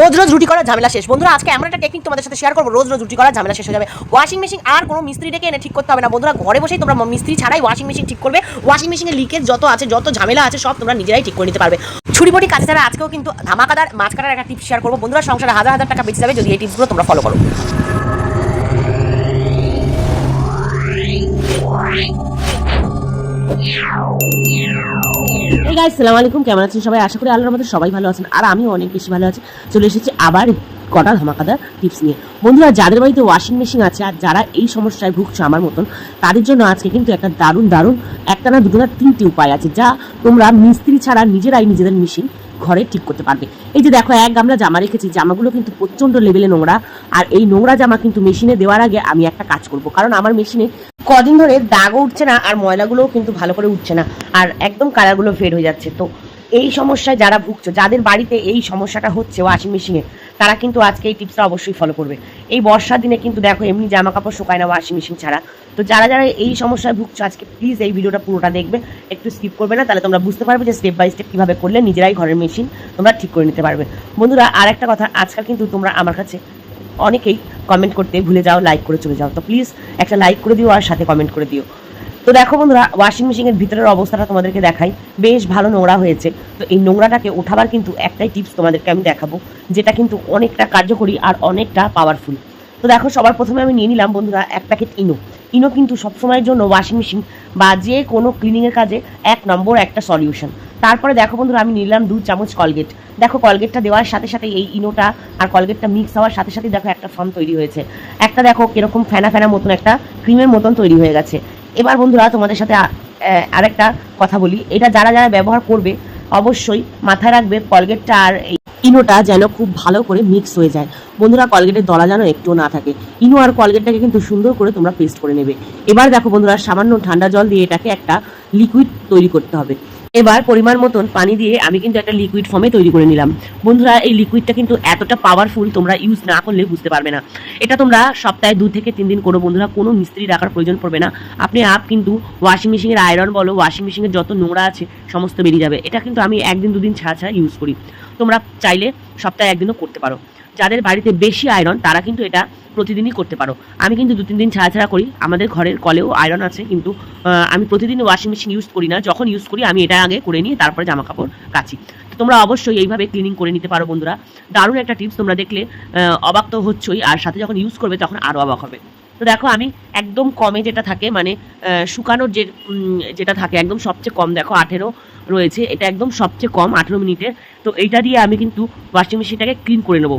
রোজ রোজ রুটি করার ঝামেলা শেষ। বন্ধুরা, আজকে এমন একটা টেকনিক তোমাদের সাথে শেয়ার করব। রোজ রোজ রুটি করার ঝামেলা শেষ হয়ে যাবে। ওয়াশিং মেশিন আর কোনো মিস্ত্রি ডেকে এনে ঠিক করতে হবে না। বন্ধুরা, ঘরে বসেই তোমরা মিস্ত্রি ছাড়াই ওয়াশিং মেশিন ঠিক করবে। ওয়াশিং মেশিনের লিকেজ যত আছে, যত ঝামেলা আছে, সব তোমরা নিজেরাই ঠিক করে নিতে পারবে। ছুটিপটি কাছে ছাড়া আজকেও কিন্তু ধামাকাদার মাছ কাটার একটা টিপ শেয়ার করব। বন্ধুরা, সংসারে হাজার হাজার টাকা বেঁচে যাবে যদি এই টিপসগুলো তোমরা ফলো করো। গাইস সালাম আলাইকুম। কেমন আছেন সবাই? আশা করি আল্লাহর আমাদের সবাই ভালো আছেন। আর আমি অনেক বেশি ভালো আছি। চলে এসেছি আবার কটা ধামাকাদার টিপস নিয়ে। বন্ধুরা, যাদের বাড়িতে ওয়াশিং মেশিন আছে আর যারা এই সমস্যায় ভুগছে আমার মতন, তাদের জন্য আজকে কিন্তু একটা দারুণ দারুণ একটা না দুটো না তিনটি উপায় আছে যা তোমরা মিস্ত্রি ছাড়া নিজেরাই নিজেদের মেশিন ঘরে ঠিক করতে পারবে। এই যে দেখো, এক গামলা জামা রেখেছি, জামাগুলো কিন্তু প্রচণ্ড লেভেলে নোংরা। আর এই নোংরা জামা কিন্তু মেশিনে দেওয়ার আগে আমি একটা কাজ করব। কারণ আমার মেশিনে কদিন ধরে দাগও উঠছে না আর ময়লাগুলোও কিন্তু ভালো করে উঠছে না। আর একদম কালারগুলো ফেড হয়ে যাচ্ছে। তো এই সমস্যায় যারা ভুগছো, যাদের বাড়িতে এই সমস্যাটা হচ্ছে ওয়াশিং মেশিনে তারা কিন্তু আজকে এই টিপসটা অবশ্যই ফলো করবে। এই বর্ষার দিনে কিন্তু দেখো, এমনি জামা কাপড় শুকায় না ওয়াশিং মেশিন ছাড়া। তো যারা যারা এই সমস্যায় ভুগছো, আজকে প্লিজ এই ভিডিওটা পুরোটা দেখবে। একটু স্কিপ করবে না, তাহলে তোমরা বুঝতে পারবে যে স্টেপ বাই স্টেপ কীভাবে করলে নিজেরাই ঘরের মেশিন তোমরা ঠিক করে নিতে পারবে। বন্ধুরা আর একটা কথা, আজকাল কিন্তু তোমরা আমার কাছে অনেকেই কমেন্ট করতে ভুলে যাও লাইক করে চলে যাও। তো প্লিজ একটা লাইক করে দিও আর সাথে কমেন্ট করে দিও। তো দেখো বন্ধুরা ওয়াশিং মেশিনের ভিতরের অবস্থাটা তোমাদেরকে দেখাই। বেশ ভালো নোংরা হয়েছে। তো এই নোংরাটাকে ওঠাবার কিন্তু একটাই টিপস তোমাদেরকে আমি দেখাবো, যেটা কিন্তু অনেকটা কার্যকরী আর অনেকটা পাওয়ারফুল তো দেখো, সবার প্রথমে আমি নিয়ে নিলাম বন্ধুরা, এক প্যাকেট ইনো। ইনো কিন্তু সবসময়ের জন্য ওয়াশিং মেশিন বা যে কোনো ক্লিনিংয়ের কাজে এক নম্বর একটা সলিউশন তারপরে দেখো বন্ধুরা, আমি নিলাম দু চামচ কলগেট দেখো কলগেটটা দেওয়ার সাথে সাথে এই ইনোটা আর কলগেটটা মিক্স হওয়ার সাথে সাথে দেখো একটা ফর্ম তৈরি হয়েছে। একটা দেখো, কীরকম ফেনা ফেনা মতন একটা ক্রিমের মতন তৈরি হয়ে গেছে। এবার বন্ধুরা তোমাদের সাথে আরেকটা কথা বলি। এটা যারা যারা ব্যবহার করবে, অবশ্যই মাথায় রাখবে কলগেটটা আর ইনোটা যেন খুব ভালো করে মিক্স হয়ে যায়। বন্ধুরা, কলগেটের দলা যেন একটুও না থাকে। ইনো আর কলগেটটাকে কিন্তু সুন্দর করে তোমরা পেস্ট করে নেবে। এবার দেখো বন্ধুরা, সামান্য ঠান্ডা জল দিয়ে এটাকে একটা লিকুইড তৈরি করতে হবে। এবার পরিমাণ মতন পানি দিয়ে আমি কিন্তু একটা লিকুইড ফর্মে তৈরি করে নিলাম। বন্ধুরা, এই লিকুইডটা কিন্তু এতটা পাওয়ারফুল তোমরা ইউজ না করলে বুঝতে পারবে না। এটা তোমরা সপ্তাহে দু থেকে তিন দিন কোনো বন্ধুরা, কোনো মিস্ত্রি রাখার প্রয়োজন পড়বে না। আপনি আপ কিন্তু ওয়াশিং মেশিনের আয়রন বলো ওয়াশিং মেশিনের যত নোংরা আছে, সমস্ত বেরিয়ে যাবে। এটা কিন্তু আমি একদিন, দুদিন ছাড়া ছাড়া ইউজ করি। তোমরা চাইলে সপ্তাহে একদিনও করতে পারো। যাদের বাড়িতে বেশি আয়রন তারা কিন্তু এটা প্রতিদিনই করতে পারো। আমি কিন্তু দু তিন দিন ছাড়া ছাড়া করি, আমাদের ঘরের কলেও আয়রন আছে, কিন্তু আমি প্রতিদিন ওয়াশিং মেশিন ইউজ করি না। যখন ইউজ করি, আমি এটা আগে করে নিয়ে তারপরে জামা কাপড় কাচি। তো তোমরা অবশ্যই এইভাবে ক্লিনিং করে নিতে পারো বন্ধুরা। দারুণ একটা টিপস তোমরা দেখলে অবাক তো হচ্ছই, আর সাথে যখন ইউজ করবে, তখন আরও অবাক হবে। তো দেখো, আমি একদম কমে যেটা থাকে মানে শুকানোর যে যেটা থাকে, একদম সবচেয়ে কম, দেখো, আঠেরো রয়েছে, এটা একদম সবচেয়ে কম, আঠেরো মিনিটের। তো এইটা দিয়ে আমি কিন্তু ওয়াশিং মেশিনটাকে ক্লিন করে নেব।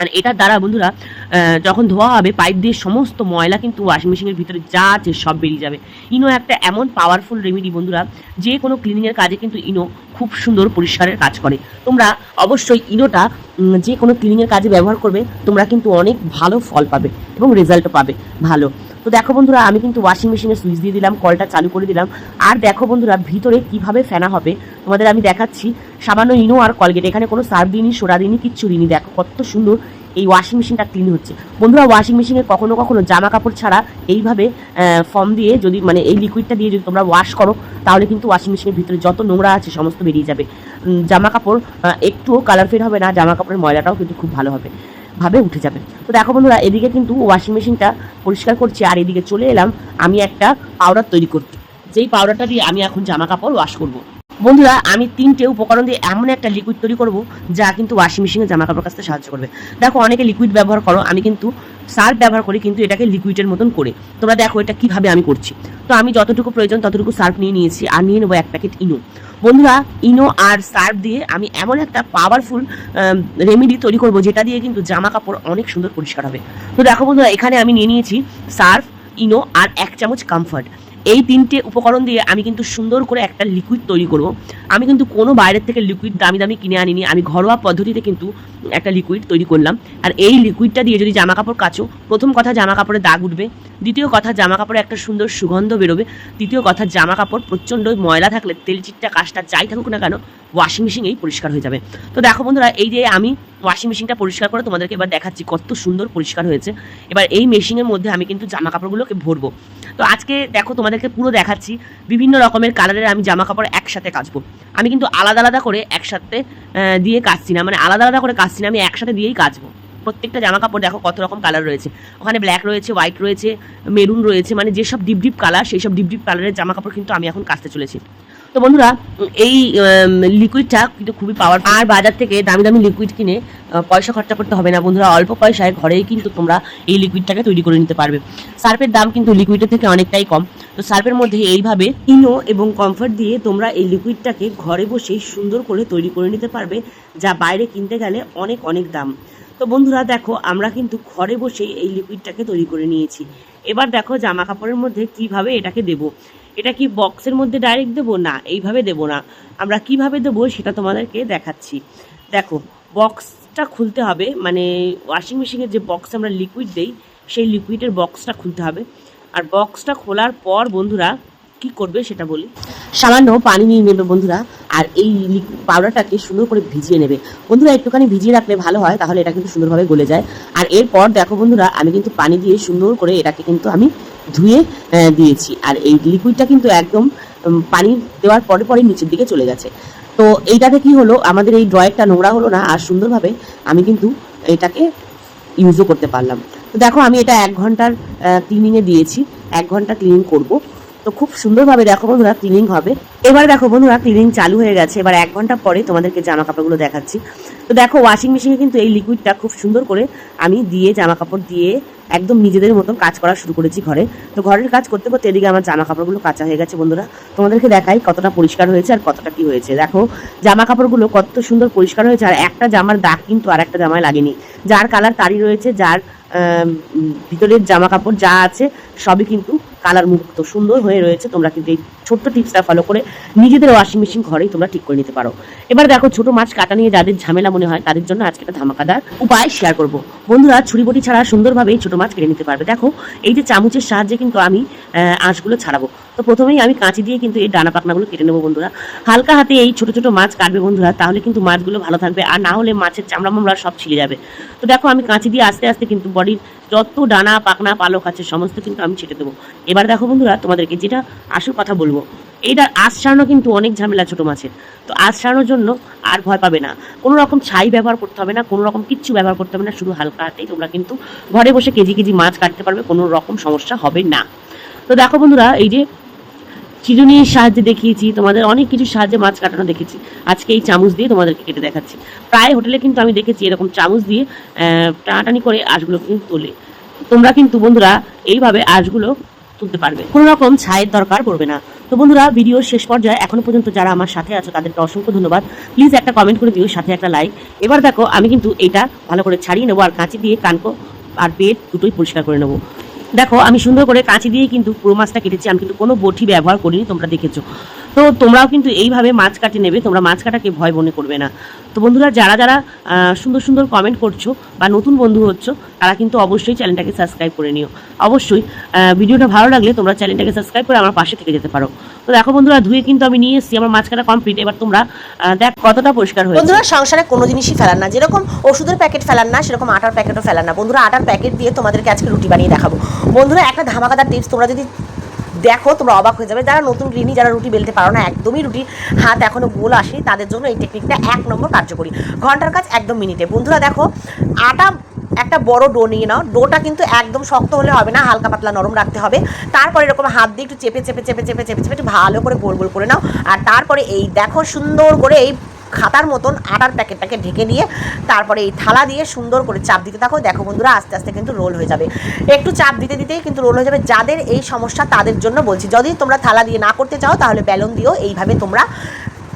আর এটার দ্বারা বন্ধুরা যখন ধোয়া হবে পাইপ দিয়ে সমস্ত ময়লা কিন্তু ওয়াশিং মেশিনের ভিতরে যা আছে সব বেরিয়ে যাবে। ইনো একটা এমন পাওয়ারফুল রেমেডি বন্ধুরা, যে কোনো ক্লিনিংয়ের কাজে কিন্তু ইনো খুব সুন্দর পরিষ্কারের কাজ করে। তোমরা অবশ্যই ইনোটা যে কোনো ক্লিনিংয়ের কাজে ব্যবহার করবে, তোমরা কিন্তু অনেক ভালো ফল পাবে এবং রেজাল্টও পাবে। ভালো। তো দেখো বন্ধুরা, আমি কিন্তু ওয়াশিং মেশিনে সুইচ দিয়ে দিলাম কলটা চালু করে দিলাম। আর দেখো বন্ধুরা, ভিতরে কীভাবে ফেনা হবে, তোমাদের আমি দেখাচ্ছি। সামান্য ইনো আর কলগেট, এখানে কোনো সার্ফ দিইনি, সোডা দিইনি, কিচ্ছু দিইনি। দেখো কত সুন্দর এই ওয়াশিং মেশিনটা ক্লিন হচ্ছে। বন্ধুরা ওয়াশিং মেশিনে কখনো কখনো জামা কাপড় ছাড়া এইভাবে ফর্ম দিয়ে যদি মানে এই লিকুইডটা দিয়ে যদি তোমরা ওয়াশ করো, তাহলে কিন্তু ওয়াশিং মেশিনের ভিতরে যত নোংরা আছে, সমস্ত বেরিয়ে যাবে। জামা কাপড় একটুও কালার ফেড হবে না জামা কাপড়ের ময়লাটাও কিন্তু খুব ভালো হবে। ভাবে উঠে যাবে। তো দেখো বন্ধুরা, এদিকে কিন্তু ওয়াশিং মেশিনটা পরিষ্কার করছি, আর এদিকে চলে এলাম আমি একটা পাউডার তৈরি করতে। যেই পাউডারটা দিয়ে আমি এখন জামা কাপড় ওয়াশ করব। বন্ধুরা, আমি তিনটে উপকরণ দিয়ে এমন একটা লিকুইড তৈরি করব যা কিন্তু ওয়াশিং মেশিনে জামা কাপড় কাচতে সাহায্য করবে। দেখো, অনেকে লিকুইড ব্যবহার করো, আমি কিন্তু সার্ফ ব্যবহার করি, কিন্তু এটাকে লিকুইডের মতন করে। তোমরা দেখো এটা কীভাবে আমি করছি। তো আমি যতটুকু প্রয়োজন ততটুকু সার্ফ নিয়ে নিয়েছি আর নিয়ে নেব এক প্যাকেট ইনো। বন্ধুরা, ইনো আর সার্ফ দিয়ে আমি এমন একটা পাওয়ারফুল রেমেডি তৈরি করব, যেটা দিয়ে কিন্তু জামা কাপড় অনেক সুন্দর পরিষ্কার হবে। তো দেখো বন্ধুরা, এখানে আমি নিয়ে নিয়েছি সার্ফ, ইনো আর এক চামচ কমফর্ট এই তিনটে উপকরণ দিয়ে আমি কিন্তু সুন্দর করে একটা লিকুইড তৈরি করব। আমি কিন্তু কোনো বাইরের থেকে লিকুইড দামি দামি কিনে আনিনি। আমি ঘরোয়া পদ্ধতিতে কিন্তু একটা লিকুইড তৈরি করলাম। আর এই লিকুইডটা দিয়ে যদি জামা কাপড় কাচো, প্রথম কথা জামা কাপড়ে দাগ উঠবে। দ্বিতীয় কথা জামা কাপড়ে একটা সুন্দর সুগন্ধ বেরোবে। তৃতীয় কথা জামা কাপড় প্রচণ্ড ময়লা থাকলে তেল চিটটা কাজটা যাই থাকুক না কেন ওয়াশিং মেশিনেই পরিষ্কার হয়ে যাবে। তো দেখো বন্ধুরা, এই যে আমি ওয়াশিং মেশিনটা পরিষ্কার করে তোমাদেরকে এবার দেখাচ্ছি, কত সুন্দর পরিষ্কার হয়েছে। এবার এই মেশিনের মধ্যে আমি কিন্তু জামা কাপড়গুলোকে ভরবো। তো আজকে দেখো তোমাদেরকে পুরো দেখাচ্ছি, বিভিন্ন রকমের কালারের আমি জামা কাপড় একসাথে কাচবো। আমি কিন্তু আলাদা আলাদা করে একসাথে দিয়ে কাচছি না মানে আলাদা আলাদা করে কাচছি না, আমি একসাথে দিয়েই কাচবো। প্রত্যেকটা জামা কাপড় দেখো কত রকম কালার রয়েছে। ওখানে ব্ল্যাক রয়েছে হোয়াইট রয়েছে মেরুন রয়েছে মানে যেসব ডিপ ডিপ কালার সেই সব ডিপ ডিপ কালারের জামা কাপড় কিন্তু আমি এখন কাচতে চলেছি। তো বন্ধুরা, এই লিকুইডটা কিন্তু খুবই পাওয়ার আর বাজার থেকে দামি দামি লিকুইড কিনে পয়সা খরচা করতে হবে না বন্ধুরা। অল্প পয়সায় ঘরেই কিন্তু তোমরা এই লিকুইডটাকে তৈরি করে নিতে পারবে। সার্ফের দাম কিন্তু লিকুইডের থেকে অনেকটাই কম। তো সার্ফের মধ্যে এইভাবে ইনো এবং কমফর্ট দিয়ে তোমরা এই লিকুইডটাকে ঘরে বসেই সুন্দর করে তৈরি করে নিতে পারবে, যা বাইরে কিনতে গেলে অনেক অনেক দাম। তো বন্ধুরা দেখো, আমরা কিন্তু ঘরে বসেই এই লিকুইডটাকে তৈরি করে নিয়েছি। এবার দেখো জামা কাপড়ের মধ্যে কীভাবে এটাকে দেব। এটা কি বক্সের মধ্যে ডাইরেক্ট দেবো? না, এইভাবে দেবো না। আমরা কীভাবে দেবো সেটা তোমাদেরকে দেখাচ্ছি। দেখো, বক্সটা খুলতে হবে মানে ওয়াশিং মেশিনের যে বক্স আমরা লিকুইড দেই, সেই লিকুইডের বক্সটা খুলতে হবে। আর বক্সটা খোলার পর বন্ধুরা কি করবে সেটা বলি। সামান্য পানি নিয়ে নেবে বন্ধুরা, আর এই পাউডারটাকে সুন্দর করে ভিজিয়ে নেবে। বন্ধুরা, একটুখানি ভিজিয়ে রাখলে ভালো হয়, তাহলে এটা কিন্তু সুন্দরভাবে গলে যায়। আর এরপর দেখো বন্ধুরা, আমি কিন্তু পানি দিয়ে সুন্দর করে এটাকে কিন্তু আমি ধুয়ে দিয়েছি। আর এই লিকুইডটা কিন্তু একদম পানি দেওয়ার পরে পরে নিচের দিকে চলে গেছে। তো এইটাতে কি হলো, আমাদের এই ড্রয়ারটা নোংরা হলো না, আর সুন্দরভাবে আমি কিন্তু এটাকে ইউজও করতে পারলাম। তো দেখো, আমি এটা এক ঘণ্টার ক্লিনিংয়ে দিয়েছি। এক ঘণ্টা ক্লিনিং করব। তো খুব সুন্দরভাবে দেখো বন্ধুরা ক্লিনিং হবে। এবার দেখো বন্ধুরা ক্লিনিং চালু হয়ে গেছে। এবার এক ঘণ্টা পরে তোমাদেরকে জামা কাপড়গুলো দেখাচ্ছি। তো দেখো ওয়াশিং মেশিনে কিন্তু এই লিকুইডটা খুব সুন্দর করে আমি দিয়ে জামা কাপড় দিয়ে একদম নিজেদের মতন কাজ করা শুরু করেছি ঘরে। তো ঘরের কাজ করতে করতে এদিকে আমার জামা কাপড়গুলো কাঁচা হয়ে গেছে বন্ধুরা। তোমাদেরকে দেখাই কতটা পরিষ্কার হয়েছে আর কতটা কি হয়েছে। দেখো জামা কাপড়গুলো কত সুন্দর পরিষ্কার হয়েছে। আর একটা জামার দাগ কিন্তু আর একটা জামায় লাগেনি। যার কালার তারই রয়েছে, যার ভিতরের জামা কাপড় যা আছে সবই কিন্তু কালার মুক্ত সুন্দর হয়ে রয়েছে, তোমরা কিন্তু এই ছোট্ট টিপসটা ফলো করে নিজেদের ওয়াশিং মেশিন ঘরেই তোমরা ঠিক করে নিতে পারো। এবার দেখো ছোট মাছ কাটা নিয়ে যাদের ঝামেলা মনে হয়, তাদের জন্য আজকে একটা ধামাকাদার উপায় শেয়ার করব। বন্ধুরা, ছুরি বটি ছাড়া সুন্দরভাবে ছোট মাছ কেটে নিতে পারবে। দেখো, এই যে চামচের সাহায্যে কিন্তু আমি আঁশগুলো ছাড়াবো। তো প্রথমেই আমি কাঁচি দিয়ে কিন্তু এই ডানা পাকনাগুলো কেটে নেব বন্ধুরা। হালকা হাতে এই ছোট ছোট মাছ কাটবে বন্ধুরা, তাহলে কিন্তু মাছগুলো ভালো থাকবে। আর না হলে মাছের চামড়া মামড়া সব ছিঁড়ে যাবে। তো দেখো, আমি কাঁচি দিয়ে আস্তে আস্তে কিন্তু বডির যত ডানা পাকনা পালক আছে, সমস্ত কিন্তু আমি ছেটে দেবো। এবার দেখো বন্ধুরা, তোমাদেরকে যেটা আসল কথা বলব এইটার আঁশ ছাড়ানো কিন্তু অনেক ঝামেলা ছোটো মাছের। তো আঁশ ছাড়ানোর জন্য আর ভয় পাবে না। কোনো রকম ছাই ব্যবহার করতে হবে না, কোনো রকম কিচ্ছু ব্যবহার করতে হবে না, শুধু হালকা হাতেই তোমরা কিন্তু ঘরে বসে কেজি কেজি মাছ কাটতে পারবে, কোনো রকম সমস্যা হবে না। তো দেখো বন্ধুরা, এই যে চিরুনির সাহায্যে দেখিয়েছি, তোমাদের অনেক কিছু সাহায্যে মাছ কাটানো দেখেছি। আজকে এই চামচ দিয়ে তোমাদেরকে কেটে দেখাচ্ছি। প্রায় হোটেলে কিন্তু আমি দেখেছি এরকম চামচ দিয়ে টানাটানি করে আঁশগুলো কিন্তু তোলে। তোমরা কিন্তু বন্ধুরা এইভাবে আঁশগুলো তুলতে পারবে। কোনো রকম ছায়ের দরকার পড়বে না। তো বন্ধুরা, ভিডিওর শেষ পর্যায়ে এখনও পর্যন্ত যারা আমার সাথে আছো, তাদেরকে অসংখ্য ধন্যবাদ। প্লিজ একটা কমেন্ট করে দিও, সাথে একটা লাইক এবার দেখো, আমি কিন্তু এটা ভালো করে ছাড়িয়ে নেব, আর কাঁচি দিয়ে কানকো আর পেট দুটোই পরিষ্কার করে নেব। দেখো, আমি সুন্দর করে কাঁচি দিয়ে কিন্তু পুরো মাছটা কেটেছি। আমি কিন্তু কোনো বটি ব্যবহার করিনি, তোমরা দেখেছ। তো তোমরাও কিন্তু এইভাবে মাছ কাটে নেবে, তোমরা মাছ কাটাকে ভয় মনে করবে না। তো বন্ধুরা, যারা যারা সুন্দর সুন্দর কমেন্ট করছ বা নতুন বন্ধু হচ্ছ, তারা কিন্তু অবশ্যই চ্যানেলটাকে সাবস্ক্রাইব করে নিও। অবশ্যই ভিডিওটা ভালো লাগলে তোমরা চ্যানেলটাকে সাবস্ক্রাইব করে আমার পাশে থেকে যেতে পারো। তো দেখো বন্ধুরা, ধুয়ে কিন্তু আমি নিয়ে এসেছি, আমার মাছ কাটা কমপ্লিট এবার তোমরা দেখ কতটা পরিষ্কার হয়েছে। বন্ধুরা, সংসারে কোনো জিনিসই ফেলান না। যেরকম ওষুধের প্যাকেট ফেলান না, সেরকম আটার প্যাকেটও ফেলান না। বন্ধুরা, আটার প্যাকেট দিয়ে তোমাদেরকে আজকে রুটি বানিয়ে দেখাবো। বন্ধুরা, একটা ধামাকাদার টিপস তোমরা যদি দেখো, তোমরা অবাক হয়ে যাবে। যারা নতুন গৃহিণী, যারা রুটি বেলতে পারো না, একদমই রুটি হাত এখনও গোল আসেনি তাদের জন্য এই টেকনিকটা এক নম্বর কার্যকরী। ঘণ্টার কাজ একদম মিনিটে বন্ধুরা, দেখো, আটা একটা বড় ডো নিয়ে নাও। ডোটা কিন্তু একদম শক্ত হলে হবে না, হালকা পাতলা নরম রাখতে হবে। তারপরে এরকম হাত দিয়ে একটু চেপে চেপে চেপে চেপে চেপে চেপে একটু ভালো করে গোল গোল করে নাও। আর তারপরে এই দেখো সুন্দর করে এই খাতার মতন আটার প্যাকেটটাকে ঢেকে নিয়ে তারপরে এই থালা দিয়ে সুন্দর করে চাপ দিতে থাকো। দেখো বন্ধুরা, আস্তে আস্তে কিন্তু রোল হয়ে যাবে। একটু চাপ দিতে দিতেই কিন্তু রোল হয়ে যাবে। যাদের এই সমস্যা তাদের জন্য বলছি, যদি তোমরা থালা দিয়ে না করতে চাও তাহলে বেলন দিয়েও এইভাবে তোমরা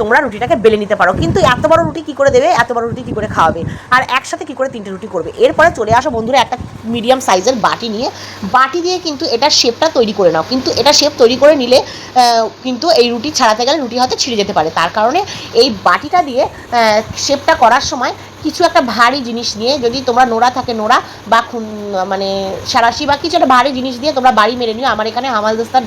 তোমরা রুটিটাকে বেলে নিতে পারো। কিন্তু এত বড় রুটি কি করে দেবে? এত বড় রুটি কি করে খাওয়াবে? আর একসাথে কি করে তিনটে রুটি করবে? এরপরে চলে আসো বন্ধুরা একটা মিডিয়াম সাইজের বাটি নিয়ে। বাটি দিয়ে কিন্তু এটা শেপটা তৈরি করে নাও। কিন্তু এটা শেপ তৈরি করে নিলে কিন্তু এই রুটি ছাড়াতে গেলে রুটি হয়তো ছিঁড়ে যেতে পারে। তার কারণে এই বাটিটা দিয়ে শেপটা করার সময় কিছু একটা ভারী জিনিস নিয়ে যদি তোমরা নোড়া থাকে নোড়া বা খুন- মানে সারাশি বা কিছু একটা ভারী জিনিস দিয়ে তোমরা বাড়ি মেরে নিও। আমার এখানে হামালদস্তার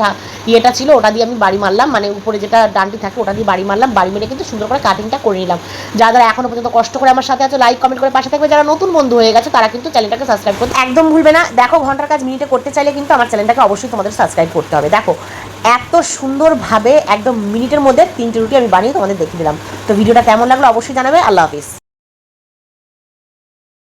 ইয়েটা ছিল, ওটা দিয়ে আমি বাড়ি মারলাম। মানে উপরে যেটা ডানটি থাকে ওটা দিয়ে বাড়ি মারলাম। বাড়ি মেরে কিন্তু সুন্দর করে কাটিংটা করে নিলাম। যারা যারা এখনও পর্যন্ত কষ্ট করে আমার সাথে আছে লাইক কমেন্ট করে পাশে থাকবে। যারা নতুন বন্ধু হয়ে গেছে, তারা কিন্তু চ্যানেলটাকে সাবস্ক্রাইব করতে একদম ভুলবে না। দেখো, ঘণ্টার কাজ মিনিটে করতে চাইলে কিন্তু আমার চ্যানেলটাকে অবশ্যই তোমাদের সাবস্ক্রাইব করতে হবে। দেখো, এত সুন্দরভাবে একদম মিনিটের মধ্যে তিনটে রুটি আমি বানিয়ে তোমাদের দেখিয়ে দিলাম। তো ভিডিওটা কেমন লাগল অবশ্যই জানাবে। আল্লাহ হাফিজ।